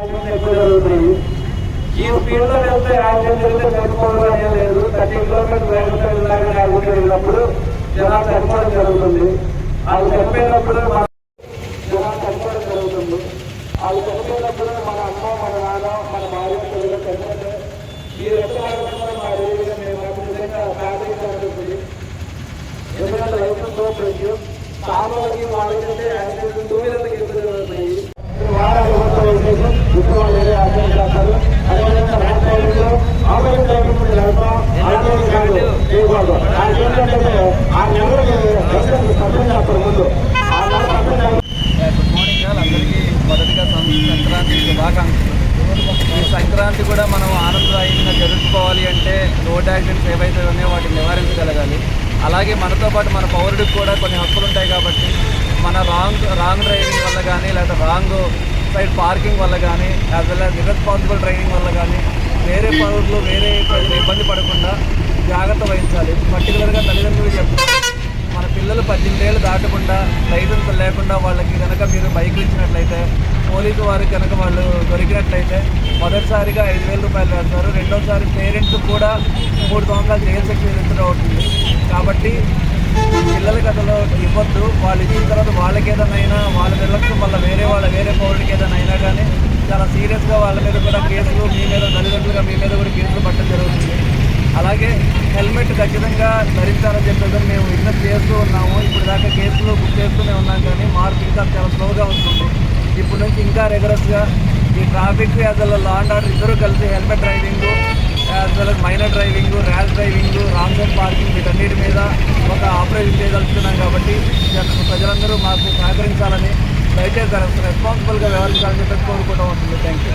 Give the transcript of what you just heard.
ఈ స్పీడ్లో వెళ్తే యాక్సిడెంట్ జరిగితే చనిపోవడం ఏం లేదు. థర్టీ కిలోమీటర్ వేగంతో వెళ్ళాలని యాక్సిడెంట్ వెళ్ళినప్పుడు జనాలు చనిపోవడం జరుగుతుంది. వాళ్ళు చనిపోయినప్పుడు మన జనాలు చనిపోవడం జరుగుతుంది. వాళ్ళు చనిపోయినప్పుడు మన అమ్మ మన నాన్న మన భార్య పిల్లలు చనిపోతే మీరు ఎక్కడ ఆడుతున్నారు మా రేడిగా మేము నిజంగా ఫ్యామిలీ జరుగుతుంది ఎందుకంటే సో సామాన్లకి యాక్సిడెంట్ టూ వీలర్లకి ఇబ్బంది జరుగుతాయి రోడ్ యాక్సిడెంట్స్ ఏవైతే ఉన్నాయో వాటిని నివారించగలగాలి. అలాగే మనతో పాటు మన పౌరుడికి కూడా కొన్ని హక్కులు ఉంటాయి కాబట్టి మన రాంగ్ రాంగ్ డ్రైవింగ్ వల్ల కానీ లేదా రాంగ్ సైడ్ పార్కింగ్ వల్ల కానీ as well as irresponsible driving వల్ల కానీ వేరే పౌరులు వేరే ఇబ్బంది పడకుండా జాగ్రత్త వహించాలి. పర్టికులర్గా తల్లి రెండేళ్ళు దాటకుండా లైసెన్స్ లేకుండా వాళ్ళకి కనుక మీరు బైక్లు ఇచ్చినట్లయితే పోలీసు వారికి కనుక వాళ్ళు దొరికినట్లయితే మొదటిసారిగా ఐదు వేల రూపాయలు వేస్తారు రెండోసారి పేరెంట్స్ కూడా మూడు సంవత్సరాలు జైలు శిక్ష విధించడం అవుతుంది కాబట్టి పిల్లలకి అసలు ఇవ్వద్దు. వాళ్ళు ఇచ్చిన తర్వాత వాళ్ళకి ఏదైనా వాళ్ళ నిర్లక్ష్యం వల్ల వేరే వాళ్ళ వేరే పౌరుడికి ఏదైనా అయినా కానీ చాలా సీరియస్గా వాళ్ళ మీద కూడా కేసులు మీ మీద తల్లిదండ్రులుగా మీ మీద కూడా కేసులు పట్టడం జరుగుతుంది. అలాగే హెల్మెట్ ఖచ్చితంగా ధరించాలని చెప్పేసి మేము విజ్ఞప్తి చేస్తూ ఉన్నాము. ఇప్పుడు దాకా కేసులు బుక్ చేస్తూనే ఉన్నాం కానీ మార్పు ఇంకా చాలా స్లోగా ఉంటుంది ఇప్పుడు నుంచి ఇంకా రెగ్యులర్స్గా ఈ traffic as well law and order ఇద్దరు కలిసి helmet driving as well minor driving rash driving wrong side parking వీటన్నిటి మీద ఒక ఆపరేషన్ చేయదలుచుకున్నాం కాబట్టి ప్రజలందరూ మాకు సహకరించాలని దయచేసి రెస్పాన్సిబుల్గా వ్యవహరించాలని చెప్పి కోరుకోవడం ఉంటుంది థ్యాంక్ యూ